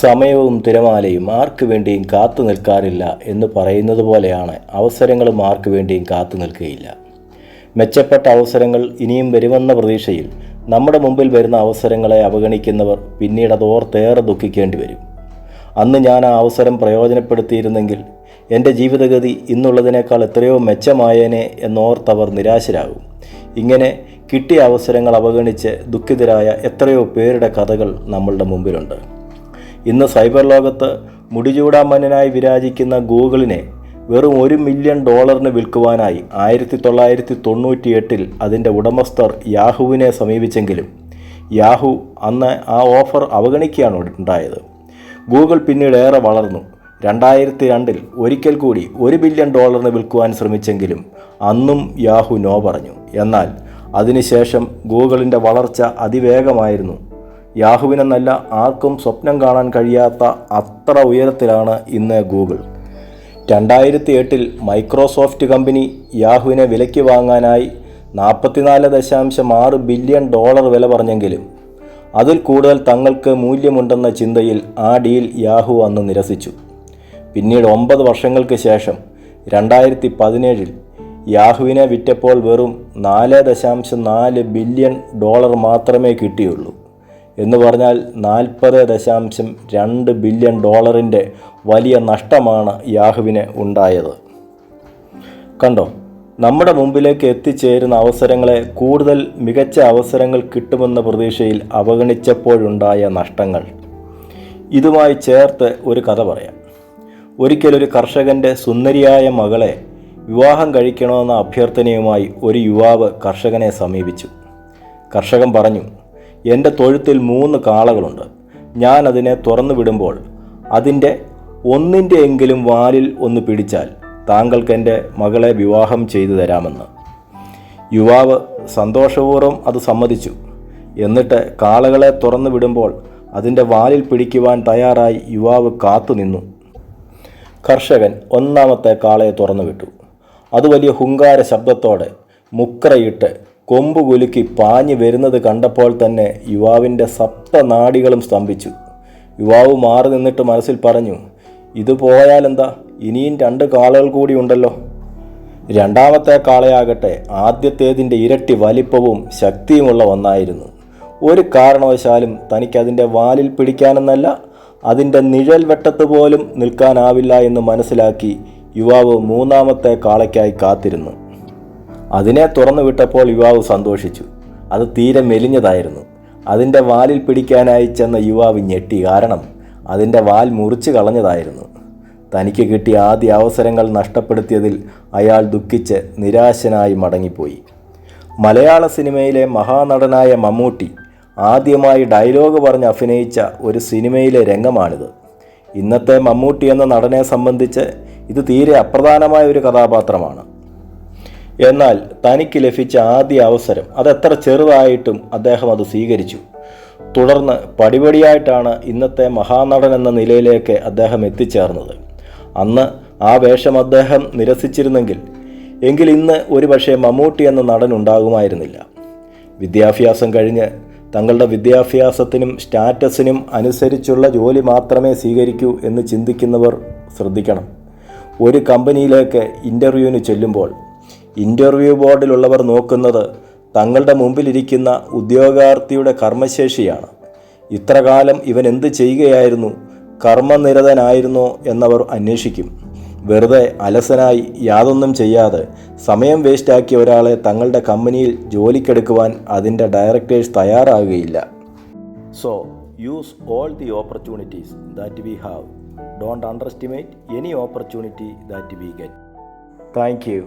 സമയവും തിരമാലയും ആർക്കു വേണ്ടിയും കാത്തു നിൽക്കാറില്ല എന്ന് പറയുന്നത് പോലെയാണ് അവസരങ്ങളും ആർക്കു വേണ്ടിയും കാത്തു നിൽക്കുകയില്ല മെച്ചപ്പെട്ട അവസരങ്ങൾ ഇനിയും വരുമെന്ന പ്രതീക്ഷയിൽ നമ്മുടെ മുമ്പിൽ വരുന്ന അവസരങ്ങളെ അവഗണിക്കുന്നവർ പിന്നീട് അത് ഓർത്തേറെ ദുഃഖിക്കേണ്ടി വരും. അന്ന് ഞാൻ ആ അവസരം പ്രയോജനപ്പെടുത്തിയിരുന്നെങ്കിൽ എന്റെ ജീവിതഗതി ഇന്നുള്ളതിനേക്കാൾ എത്രയോ മെച്ചമായേനെ എന്നോർത്തവർ നിരാശരാകും. ഇങ്ങനെ കിട്ടിയ അവസരങ്ങൾ അവഗണിച്ച് ദുഃഖിതരായ എത്രയോ പേരുടെ കഥകൾ നമ്മളുടെ മുമ്പിലുണ്ട്. ഇന്ന് സൈബർ ലോകത്ത് മുടിചൂടാമന്നനായി വിരാജിക്കുന്ന ഗൂഗിളിനെ വെറും ഒരു മില്യൺ ഡോളറിന് വിൽക്കുവാനായി ആയിരത്തി തൊള്ളായിരത്തി തൊണ്ണൂറ്റി എട്ടിൽ അതിന്റെ ഉടമസ്ഥർ യാഹുവിനെ സമീപിച്ചെങ്കിലും യാഹു അന്ന് ആ ഓഫർ അവഗണിക്കുകയാണ് ഉണ്ടായത്. ഗൂഗിൾ പിന്നീട് ഏറെ വളർന്നു. രണ്ടായിരത്തി രണ്ടിൽ ഒരിക്കൽ കൂടി ഒരു ബില്യൺ ഡോളറിന് വിൽക്കുവാൻ ശ്രമിച്ചെങ്കിലും അന്നും യാഹു നോ പറഞ്ഞു. എന്നാൽ അതിനുശേഷം ഗൂഗിളിന്റെ വളർച്ച അതിവേഗമായിരുന്നു. യാഹുവിനെന്നല്ല ആർക്കും സ്വപ്നം കാണാൻ കഴിയാത്ത അത്ര ഉയരത്തിലാണ് ഇന്ന് ഗൂഗിൾ. രണ്ടായിരത്തി എട്ടിൽ മൈക്രോസോഫ്റ്റ് കമ്പനി യാഹുവിനെ വിലയ്ക്ക് വാങ്ങാനായി നാൽപ്പത്തിനാല് ദശാംശം ആറ് ബില്യൺ ഡോളർ വില പറഞ്ഞെങ്കിലും അതിൽ കൂടുതൽ തങ്ങൾക്ക് മൂല്യമുണ്ടെന്ന ചിന്തയിൽ ആ ഡീൽ യാഹു അന്ന് നിരസിച്ചു. പിന്നീട് ഒമ്പത് വർഷങ്ങൾക്ക് ശേഷം രണ്ടായിരത്തി പതിനേഴിൽ യാഹുവിനെ വിറ്റപ്പോൾ വെറും നാല് ദശാംശം നാല് ബില്യൺ ഡോളർ മാത്രമേ കിട്ടിയുള്ളൂ. എന്ന് പറഞ്ഞാൽ നാൽപ്പത് ദശാംശം രണ്ട് ബില്യൺ ഡോളറിന്റെ വലിയ നഷ്ടമാണ് യാഹുവിന് ഉണ്ടായത്. കണ്ടോ? നമ്മുടെ മുമ്പിലേക്ക് എത്തിച്ചേരുന്ന അവസരങ്ങളെ കൂടുതൽ മികച്ച അവസരങ്ങൾ കിട്ടുമെന്ന പ്രതീക്ഷയിൽ അവഗണിച്ചപ്പോഴുണ്ടായ നഷ്ടങ്ങൾ. ഇതുമായി ചേർത്ത് ഒരു കഥ പറയാം. ഒരിക്കലൊരു കർഷകന്റെ സുന്ദരിയായ മകളെ വിവാഹം കഴിക്കണമെന്ന അഭ്യർത്ഥനയുമായി ഒരു യുവാവ് കർഷകനെ സമീപിച്ചു. കർഷകൻ പറഞ്ഞു എന്റെ തൊഴുത്തിൽ മൂന്ന് കാളകളുണ്ട്. ഞാൻ അതിനെ തുറന്നു വിടുമ്പോൾ അതിന്റെ ഒന്നിന്റെ എങ്കിലും വാലിൽ ഒന്ന് പിടിച്ചാൽ താങ്കൾക്ക് എന്റെ മകളെ വിവാഹം ചെയ്തു തരാമെന്ന്. യുവാവ് സന്തോഷപൂർവം അത് സമ്മതിച്ചു. എന്നിട്ട് കാളകളെ തുറന്നു വിടുമ്പോൾ അതിന്റെ വാലിൽ പിടിക്കുവാൻ തയ്യാറായി യുവാവ് കാത്തുനിന്നു കർഷകൻ ഒന്നാമത്തെ കാളയെ തുറന്നു വിട്ടു. അത് വലിയ ഹുങ്കാര ശബ്ദത്തോടെ മുക്രയിട്ട് കൊമ്പ് കുലുക്കി പാഞ്ഞു വരുന്നത് കണ്ടപ്പോൾ തന്നെ യുവാവിന്റെ സപ്തനാടികളും സ്തംഭിച്ചു. യുവാവ് മാറി നിന്നിട്ട് മനസ്സിൽ പറഞ്ഞു ഇത് പോയാലെന്താ? ഇനിയും രണ്ട് കാളകൾ കൂടി ഉണ്ടല്ലോ. രണ്ടാമത്തെ കാളയാകട്ടെ ആദ്യത്തേതിന്റെ ഇരട്ടി വലിപ്പവും ശക്തിയുമുള്ള ഒന്നായിരുന്നു. ഒരു കാരണവശാലും തനിക്കതിന്റെ വാലിൽ പിടിക്കാനെന്നല്ല അതിന്റെ നിഴൽ വെട്ടത്ത് പോലും നിൽക്കാനാവില്ല എന്ന് മനസ്സിലാക്കി യുവാവ് മൂന്നാമത്തെ കാളയ്ക്കായി കാത്തിരുന്നു. അതിനെ തുറന്നു വിട്ടപ്പോൾ യുവാവ് സന്തോഷിച്ചു. അത് തീരെ മെലിഞ്ഞതായിരുന്നു. അതിന്റെ വാലിൽ പിടിക്കാനായി ചെന്ന യുവാവ് ഞെട്ടി കാരണം അതിന്റെ വാൽ മുറിച്ചു കളഞ്ഞതായിരുന്നു. തനിക്ക് കിട്ടിയ ആദ്യ അവസരങ്ങൾ നഷ്ടപ്പെടുത്തിയതിൽ അയാൾ ദുഃഖിച്ച് നിരാശനായി മടങ്ങിപ്പോയി. മലയാള സിനിമയിലെ മഹാനടനായ മമ്മൂട്ടി ആദ്യമായി ഡയലോഗ് പറഞ്ഞ് അഭിനയിച്ച ഒരു സിനിമയിലെ രംഗമാണിത്. ഇന്നത്തെ മമ്മൂട്ടി എന്ന നടനെ സംബന്ധിച്ച് ഇത് തീരെ അപ്രധാനമായ ഒരു കഥാപാത്രമാണ്. എന്നാൽ തനിക്ക് ലഭിച്ച ആദ്യ അവസരം അതെത്ര ചെറുതായിട്ടും അദ്ദേഹം അത് സ്വീകരിച്ചു. തുടർന്ന് പടിപടിയായിട്ടാണ് ഇന്നത്തെ മഹാനടൻ എന്ന നിലയിലേക്ക് അദ്ദേഹം എത്തിച്ചേർന്നത്. അന്ന് ആ വേഷം അദ്ദേഹം നിരസിച്ചിരുന്നെങ്കിൽ എങ്കിൽ ഇന്ന് ഒരുപക്ഷെ മമ്മൂട്ടി എന്ന നടൻ ഉണ്ടാകുമായിരുന്നില്ല. വിദ്യാഭ്യാസം കഴിഞ്ഞ് തങ്ങളുടെ വിദ്യാഭ്യാസത്തിനും സ്റ്റാറ്റസിനും അനുസരിച്ചുള്ള ജോലി മാത്രമേ സ്വീകരിക്കൂ എന്ന് ചിന്തിക്കുന്നവർ ശ്രദ്ധിക്കണം. ഒരു കമ്പനിയിലേക്ക് ഇന്റർവ്യൂവിന് ചെല്ലുമ്പോൾ ഇന്റർവ്യൂ ബോർഡിലുള്ളവർ നോക്കുന്നത് തങ്ങളുടെ മുമ്പിലിരിക്കുന്ന ഉദ്യോഗാർത്ഥിയുടെ കർമ്മശേഷിയാണ്. ഇത്രകാലം ഇവൻ എന്ത് ചെയ്യുകയായിരുന്നു? കർമ്മനിരതനായിരുന്നോ എന്നവർ അന്വേഷിക്കും. വെറുതെ അലസനായി യാതൊന്നും ചെയ്യാതെ സമയം വേസ്റ്റാക്കിയ ഒരാളെ തങ്ങളുടെ കമ്പനിയിൽ ജോലിക്കെടുക്കുവാൻ അതിന്റെ directors തയ്യാറാകുകയില്ല. So use all the opportunities that we have don't underestimate any opportunity that we get thank you